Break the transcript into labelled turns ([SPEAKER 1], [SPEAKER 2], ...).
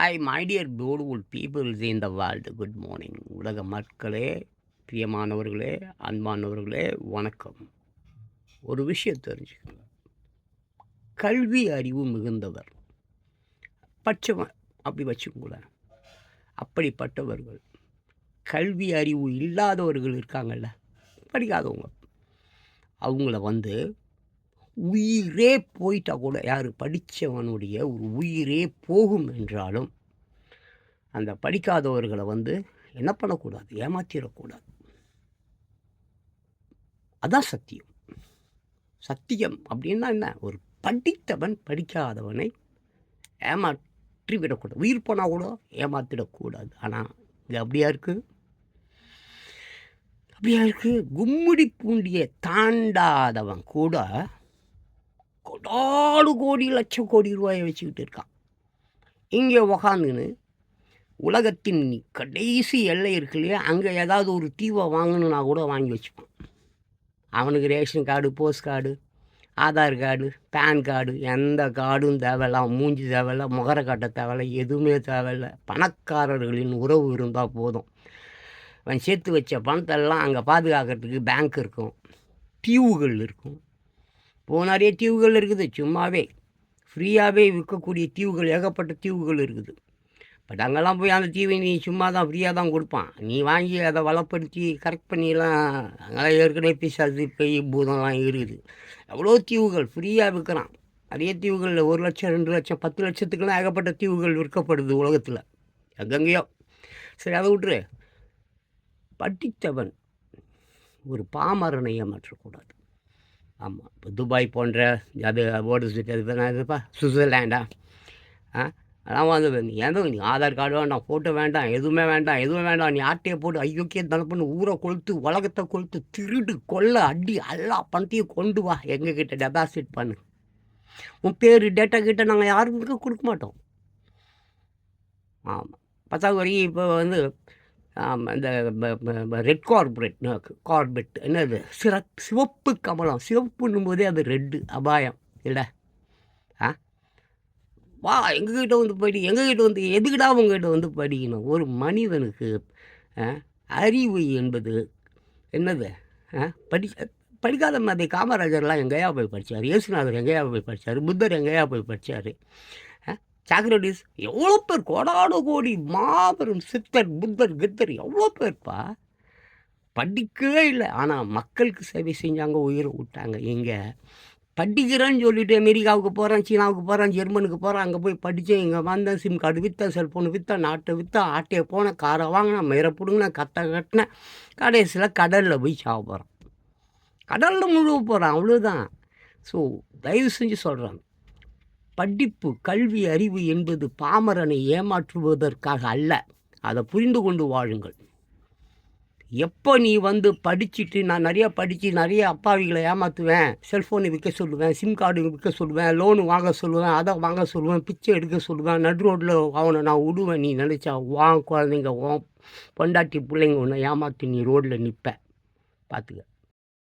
[SPEAKER 1] Hi my dear beautiful peoples in the world good morning உலக மக்களே பிரியமானவர்களே அன்பானவர்களே வணக்கம். ஒரு விஷயம் தெரிஞ்சுக்கோங்க. கல்வி அறிவு மிகுந்தவர். பட்சவன் அப்படி வச்சுக்கூட அப்படிப்பட்டவர்கள். கல்வி அறிவு இல்லாதவர்கள் இருக்காங்கல்ல படிக்காதவங்க. அவங்கள வந்து உயிரே போயிட்டா கூட யார்? படித்தவனுடைய ஒரு உயிரே போகும் என்றாலும் அந்த படிக்காதவர்களை வந்து என்ன பண்ணக்கூடாது? ஏமாற்றிடக்கூடாது அதான் சத்தியம். சத்தியம் அப்படின்னா என்ன? ஒரு படித்தவன் படிக்காதவனை ஏமாற்றி விடக்கூடாது. உயிர் போனால் கூட ஏமாத்திடக்கூடாது. ஆனால் இது அப்படியா இருக்குது அப்படியா இருக்குது கும்மிடி பூண்டியை தாண்டாதவன் கூட ஆறு கோடி லட்சம் கோடி ரூபாயை வச்சுக்கிட்டு இருக்கான் இங்கே உக்காந்துன்னு உலகத்தின் கடைசி எல்லை இருக்கு இல்லையா அங்கே ஏதாவது ஒரு தீவை வாங்கணுன்னா கூட வாங்கி வச்சுப்பான். அவனுக்கு ration card post card Aadhaar card PAN card எந்த கார்டும் தேவையில்ல மூஞ்சி தேவையில்ல முகர கட்ட தேவையில்ல எதுவுமே தேவையில்ல. பணக்காரர்களின் உறவு இருந்தால் போதும். அவன் சேர்த்து வச்ச பணத்தெல்லாம் அங்கே பாதுகாக்கிறதுக்கு பேங்க் இருக்கும். தீவுகள் இருக்கும். இப்போ நிறைய தீவுகள் இருக்குது சும்மாவே. ஃப்ரீயாகவே விற்கக்கூடிய தீவுகள் ஏகப்பட்ட தீவுகள் இருக்குது. பட் அங்கெல்லாம் போய் அந்த தீவை நீ சும்மா தான் ஃப்ரீயாக தான் கொடுப்பான். நீ வாங்கி அதை வளப்படுத்தி கரெக்ட் பண்ணிலாம் அங்கெல்லாம் ஏற்கனவே பிசாசு பெய் பூதம்லாம் இருக்குது. எவ்வளோ தீவுகள் ஃப்ரீயாக விற்கிறான். நிறைய தீவுகளில் ஒரு லட்சம் ரெண்டு லட்சம் பத்து லட்சத்துக்கெல்லாம் ஏகப்பட்ட தீவுகள் விற்கப்படுது உலகத்தில். எங்கெங்கேயோ. சரி அதை விட்டுரு. பட்டித்தவன் ஒரு பாமரனை ஏமாற்றக்கூடாது. ஆமாம் இப்போ துபாய் போன்ற அது ஓடு சிட்டி அது இதுப்பா சுவிட்சர்லேண்டா? ஆ? அதெல்லாம் வந்து நீ எதுவும் நீ ஆதார் கார்டு வேண்டாம் ஃபோட்டோ வேண்டாம் எதுவுமே வேண்டாம் எதுவுமே வேண்டாம். நீ ஆட்டையை போட்டு ஐயோக்கிய தனப்புன்னு ஊரை கொளுத்து உலகத்தை கொளுத்து திருடு கொள்ள அடி எல்லா பணத்தையும் கொண்டு வா. எங்ககிட்ட டெபாசிட் பண்ணு. உன் பேர் டேட்டா கிட்ட நாங்கள் யாருக்கும் கொடுக்க மாட்டோம். ஆமாம் பத்தாவது வரைக்கும் இப்போ வந்து இந்த ரெட் கார்பரேட் கார்பெட் என்னது? சிற சிவப்பு கமலம். சிவப்புன்னும் போதே அது ரெட்டு அபாயம். இல்லை ஆ? வா எங்ககிட்ட வந்து படி எங்ககிட்ட வந்து எதுக்கிட்டா உங்ககிட்ட வந்து படிக்கணும்? ஒரு மனிதனுக்கு அறிவு என்பது என்னது? படி படிக்காத மாதிரி காமராஜர்லாம் எங்கேயா போய் படித்தார் இயேசுநாதர் எங்கேயா போய் படித்தார் புத்தர் எங்கேயா போய் படித்தார் சாக்ரட்டிஸ் எவ்வளோ பேர் கோடாடு கோடி மாபெரும் சித்தர் புத்தர் கித்தர் எவ்வளோ பேர்ப்பா? படிக்கவே இல்லை. ஆனால் மக்களுக்கு சேவை செஞ்சாங்க உயிரை விட்டாங்க எங்கே படிக்கிறேன்னு சொல்லிட்டு அமெரிக்காவுக்கு போகிறேன் சீனாவுக்கு போகிறேன் ஜெர்மனுக்கு போகிறேன் அங்கே போய் படித்தேன். இங்கே வந்தேன் சிம் கார்டு விற்றேன் செல்ஃபோன் விற்றேன் நாட்டை விற்றேன் ஆட்டையை போனேன் காரை வாங்கினேன் மயிரை பிடுங்கினேன் கத்தை கட்டினேன். கடைசியில் கடலில் போய் சாக போகிறேன் கடலில் முழுவ போகிறேன் அவ்வளோதான் ஸோ தயவு செஞ்சு சொல்கிறேன் படிப்பு கல்வி அறிவு என்பது பாமரனை ஏமாற்றுவதற்காக அல்ல. அதை புரிந்து கொண்டு வாழுங்கள். எப்போ நீ வந்து படிச்சுட்டு நான் நிறையா படித்து நிறைய அப்பாவிகளை ஏமாற்றுவேன் செல்ஃபோனை விற்க சொல்லுவேன் சிம் கார்டு விற்க சொல்லுவேன் லோனு வாங்க சொல்லுவேன் அதை வாங்க சொல்லுவேன் பிச்சை எடுக்க சொல்லுவேன் நடு ரோட்டில் அவனை நான் விடுவேன். நீ நினச்சா வா குழந்தைங்க வா பொண்டாட்டி பிள்ளைங்க ஒன்று ஏமாற்றி நீ ரோட்டில் நிற்ப பார்த்துக்க.